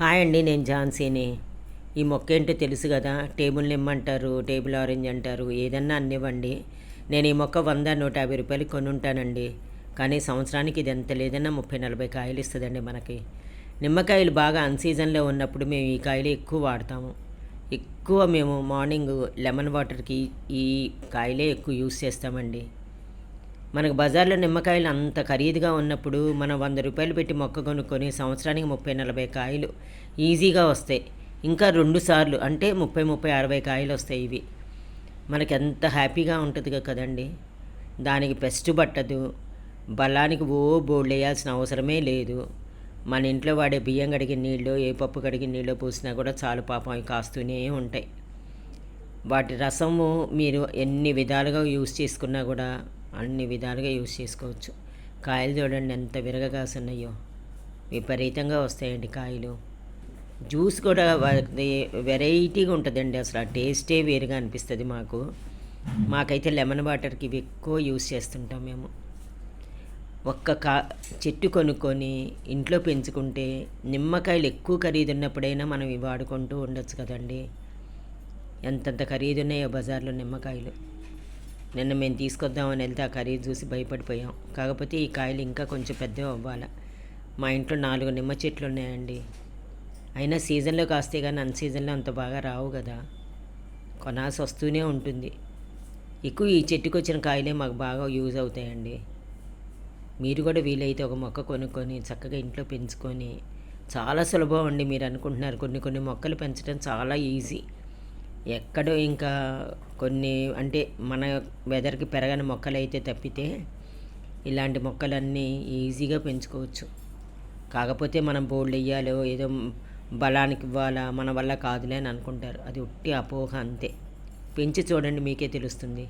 Hi అండి నేను ఝాన్సీని. ఈ మొక్క ఏంటో తెలుసు కదా? టేబుల్ నిమ్మంటారు టేబుల్ ఆరెంజ్ అంటారు ఏదన్నా అన్నివ్వండి. నేను ఈ మొక్క వంద నూట యాభై రూపాయలు కొనుంటానండి. కానీ సంవత్సరానికి ఇది ఎంత లేదన్నా ముప్పై నలభై కాయలు ఇస్తుందండి మనకి. నిమ్మకాయలు బాగా అన్సీజన్లో ఉన్నప్పుడు మేము ఈ కాయలు ఎక్కువ వాడతాము. ఎక్కువ మేము మార్నింగ్ లెమన్ వాటర్కి ఈ కాయలే ఎక్కువ యూస్ చేస్తామండి. మనకు బజార్లో నిమ్మకాయలు అంత ఖరీదుగా ఉన్నప్పుడు మనం వంద రూపాయలు పెట్టి మొక్క కొనుక్కొని సంవత్సరానికి ముప్పై నలభై కాయలు ఈజీగా వస్తాయి. ఇంకా రెండు సార్లు అంటే ముప్పై ముప్పై అరవై కాయలు వస్తాయి ఇవి. మనకి ఎంత హ్యాపీగా ఉంటుంది కదండి. దానికి పెస్ట్ పట్టదు. బలానికి ఓ బోల్డ్ వేయాల్సిన అవసరమే లేదు. మన ఇంట్లో వాడే బియ్యం కడిగిన నీళ్ళు ఏ పప్పు కడిగిన నీళ్ళు పోసినా కూడా చాలు పాపం అవి కాస్తూనే ఉంటాయి. వాటి రసము మీరు ఎన్ని విధాలుగా యూస్ చేసుకున్నా కూడా అన్ని విధాలుగా యూస్ చేసుకోవచ్చు. కాయలు చూడండి ఎంత విరగ ఉన్నాయో విపరీతంగా వస్తాయండి కాయలు. జ్యూస్ కూడా వెరైటీగా ఉంటుందండి అసలు. ఆ టేస్టే వేరుగా అనిపిస్తుంది మాకు. మాకైతే లెమన్ వాటర్కి ఇవి ఎక్కువ యూస్ చేస్తుంటాం మేము. ఒక్క కా చెట్టు కొనుక్కొని ఇంట్లో పెంచుకుంటే నిమ్మకాయలు ఎక్కువ ఖరీదు ఉన్నప్పుడైనా మనం ఇవి వాడుకుంటూ ఉండొచ్చు కదండి. ఎంతంత ఖరీదు ఉన్నాయో బజార్లో నిమ్మకాయలు. నిన్న మేము తీసుకొద్దామని వెళ్తే ఆ ఖరీదు చూసి భయపడిపోయాం. కాకపోతే ఈ కాయలు ఇంకా కొంచెం పెద్దవి అవ్వాలి. మా ఇంట్లో నాలుగు నిమ్మ చెట్లు ఉన్నాయండి. అయినా సీజన్లో కాస్తే కానీ అన్ సీజన్లో అంత బాగా రావు కదా. కొనాల్సి వస్తూనే ఉంటుంది. ఎక్కువ ఈ చెట్టుకు వచ్చిన కాయలే మాకు బాగా యూజ్ అవుతాయండి. మీరు కూడా వీలైతే ఒక మొక్క కొనుక్కొని చక్కగా ఇంట్లో పెంచుకొని చాలా సులభం అండి మీరు అనుకుంటున్నారు. కొన్ని కొన్ని మొక్కలు పెంచడం చాలా ఈజీ. ఎక్కడో ఇంకా కొన్ని అంటే మన వెదర్కి పెరగని మొక్కలు అయితే తప్పితే ఇలాంటి మొక్కలన్నీ ఈజీగా పెంచుకోవచ్చు. కాకపోతే మనం బోర్డు వేయాలో ఏదో బలానికి ఇవ్వాలా మన వల్ల కాదులే అని అనుకుంటారు. అది ఉట్టి అపోహ అంతే. పెంచి చూడండి మీకే తెలుస్తుంది.